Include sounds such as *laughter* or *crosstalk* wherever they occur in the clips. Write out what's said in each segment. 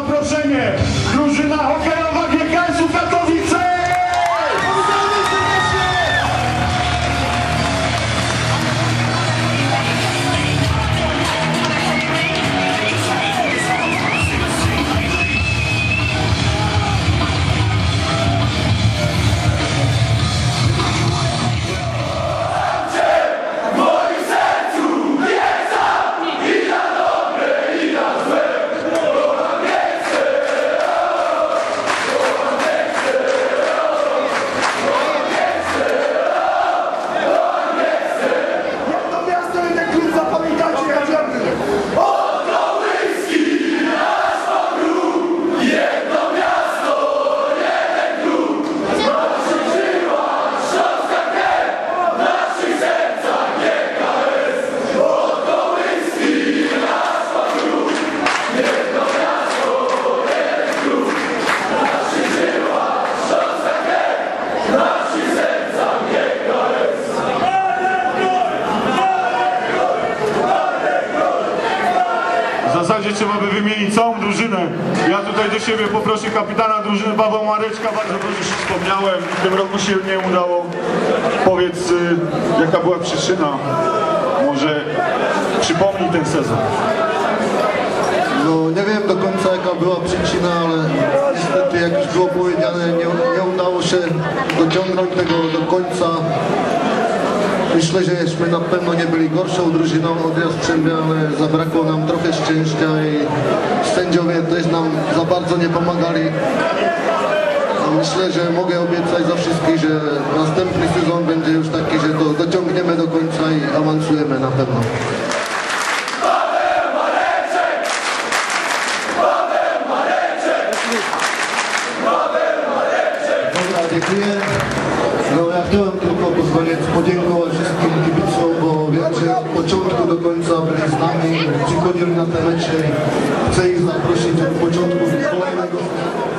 zaproszenie. Drużyna hokejowa wymienić całą drużynę. Ja tutaj do siebie poproszę kapitana drużyny Pawła Mareczka, bardzo dobrze się wspomniałem. W tym roku się nie udało. Powiedz, y, jaka była przyczyna? Może przypomnij ten sezon. No nie wiem do końca jaka była przyczyna, ale niestety jak już było powiedziane, nie, nie udało się dociągnąć tego do końca. Myślę, żeśmy na pewno nie byli gorszą drużyną od Jastrzębia, ale zabrakło nam trochę szczęścia i sędziowie też nam za bardzo nie pomagali. A Myślę, że mogę obiecać za wszystkich, że następny sezon będzie już taki, że to dociągniemy do końca i awansujemy na pewno. Dziękuję. Na te mecze. Chcę ich zaprosić od początku kolejnego.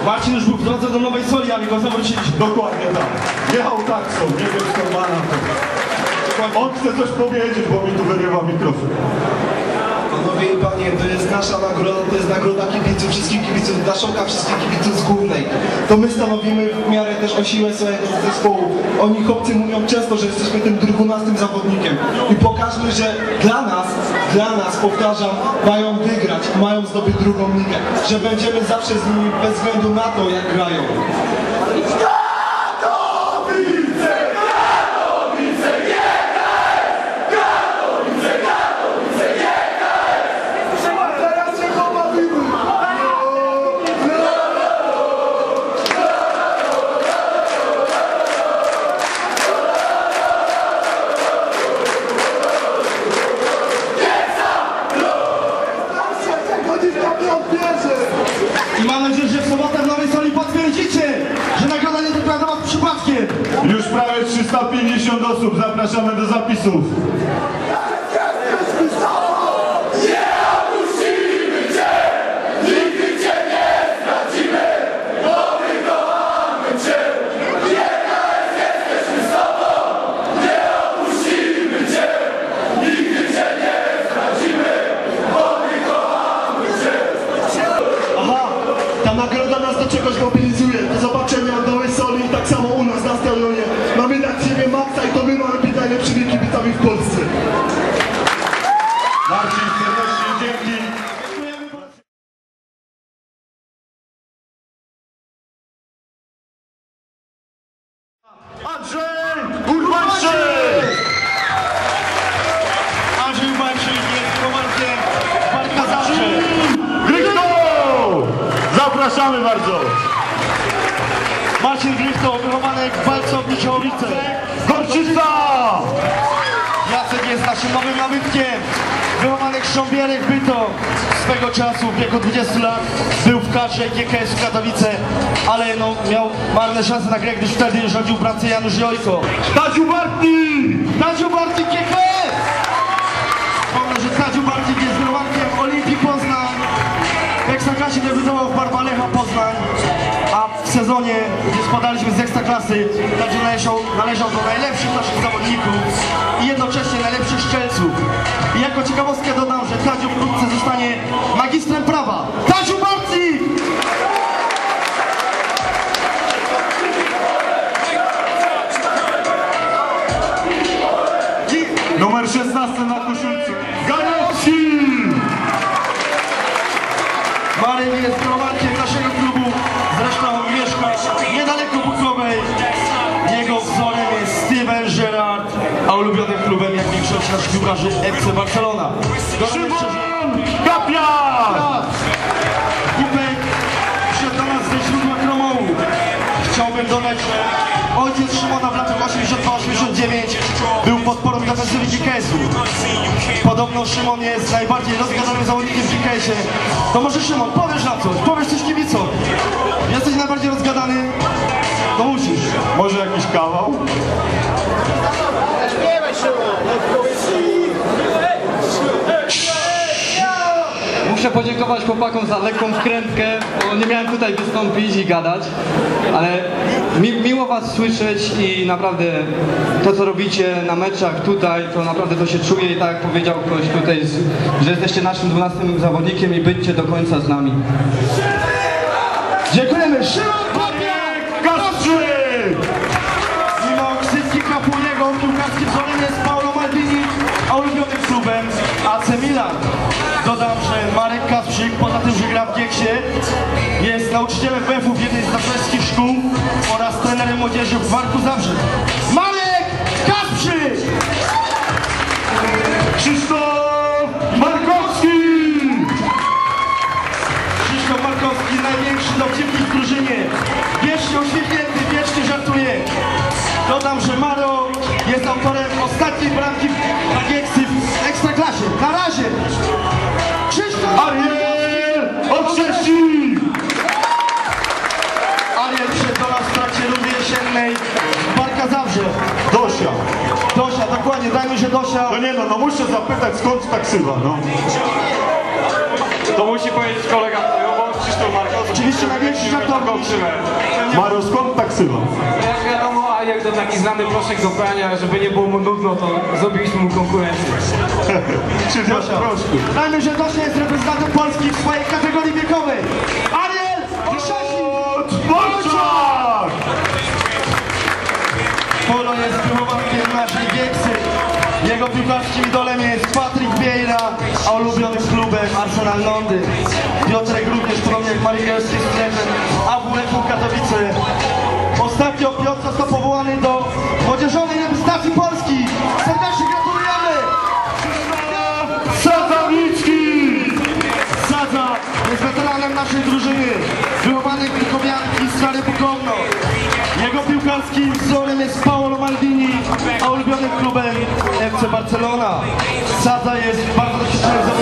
Marcin już był w drodze do Nowej Soli, aby go zawrócić. Dokładnie tak. Jechał taksą, nie wiem skąd ma na to. On chce coś powiedzieć, bo mi tu wyrywa mikrofon. Panowie i panie, to jest nasza nagroda, to jest nagroda kibiców, wszystkich kibiców, Daszoka wszystkich kibiców z głównej. To my stanowimy w miarę też o siłę swojego zespołu. Oni chłopcy mówią często, że jesteśmy tym 12 zawodnikiem. I pokażmy, że dla nas, dla nas, powtarzam, mają wygrać, mają zdobyć drugą ligę. Że będziemy zawsze z nimi bez względu na to, jak grają. 350 osób, zapraszamy do zapisów. Polsce. Marcin, serdecznie dzięki. Andrzej Urbańczyk! Andrzej Ubańczyk jest komarkiem walka zawsze. Grychto! Zapraszamy bardzo. Marcin Grychto, wychowanek w Miczołowice. Gorczyca! Jacek jest naszym nowym nabytkiem. Wychowanek Szcząbierek Byto. Swego czasu w wieku 20 lat był w kadrze GKS w Katowice, ale no, miał marne szanse na grę, gdyż wtedy rządził pracę Janusz Jojko. Tadziu Bartni! Tadziu Bartik GKS! Wspomnę, że Tadziu Bartik jest wychowankiem Olimpii Poznań. W Ekstraklasie debiutował w Barbalecha Poznań, sezonie, gdzie spadaliśmy z Ekstraklasy, także należał, należał do najlepszych naszych zawodników i jednocześnie najlepszych szczelców. I jako ciekawostkę dodam, że Tadziu wkrótce zostanie magistrem prawa. Tadziu Bartnik! Numer 16 na koszulce. Galaxy! Maryn jest. Naszych piłkarzy, FC Barcelona. Szymon Kapiak! Kubek przyszedł do nas ze źródła Kromołu. Chciałbym dodać, że ojciec Szymona w latach 82-89 był podporą defensywy GKS-u. Podobno Szymon jest najbardziej rozgadanym zawodnikiem w GKS-ie. To może Szymon, powiesz na coś, powiesz coś kibicom. Jesteś najbardziej rozgadany, to musisz. Może jakiś kawał? Muszę podziękować chłopakom za lekką wkrętkę, bo nie miałem tutaj wystąpić i gadać, ale mi, miło was słyszeć i naprawdę to co robicie na meczach tutaj, to naprawdę to się czuje i tak jak powiedział ktoś tutaj, że jesteście naszym 12 zawodnikiem i byćcie do końca z nami. Dziękujemy. Szymon Kopiak! Kasprzyk! Mimo ksywki Kapuniego piłkarskim nauczycielem WF-u w jednej z zapreskich szkół oraz trenerem młodzieży w Warku Zabrze. Marek Kasprzyk! Krzysztof Markowski! Krzysztof Markowski, największy dowcipnik w drużynie. Wiecznie uśmiechnięty, wiecznie żartuje. Dodam, że Maro jest autorem ostatniej bramki na Gieksy w Ekstraklasie. Na razie! Krzysztof Ariel Dosia... No nie no, no muszę zapytać skąd ta ksywa, no. To musi powiedzieć kolega bo Krzysztof Markowski. Oczywiście największy żartownik. Maro, skąd ta ksywa? Jak wiadomo, a jak to taki znany proszek do prania, żeby nie było mu nudno, to zrobiliśmy mu konkurencję. *laughs* Czyli. Dajmy, że Dosia jest reprezentantem Polski w swojej kategorii wiekowej. Ariel! Dworczak! Polo Jego piłkarskim idolem jest Patryk Vieira, a ulubionym klubem Arsenal Londyn. Piotrek również, podobnie jak Marielski jest trenerem AWF-u Katowice. Ostatnio Piotr został powołany do młodzieżowej reprezentacji Polski. Serdecznie gratulujemy! Sadawicki! Sadza jest weteranem naszej drużyny, wychowany Krykowianki z Stary Bukowno. Jego piłkarskim wzorem Barcelona. Sadza jest bardzo doświadczona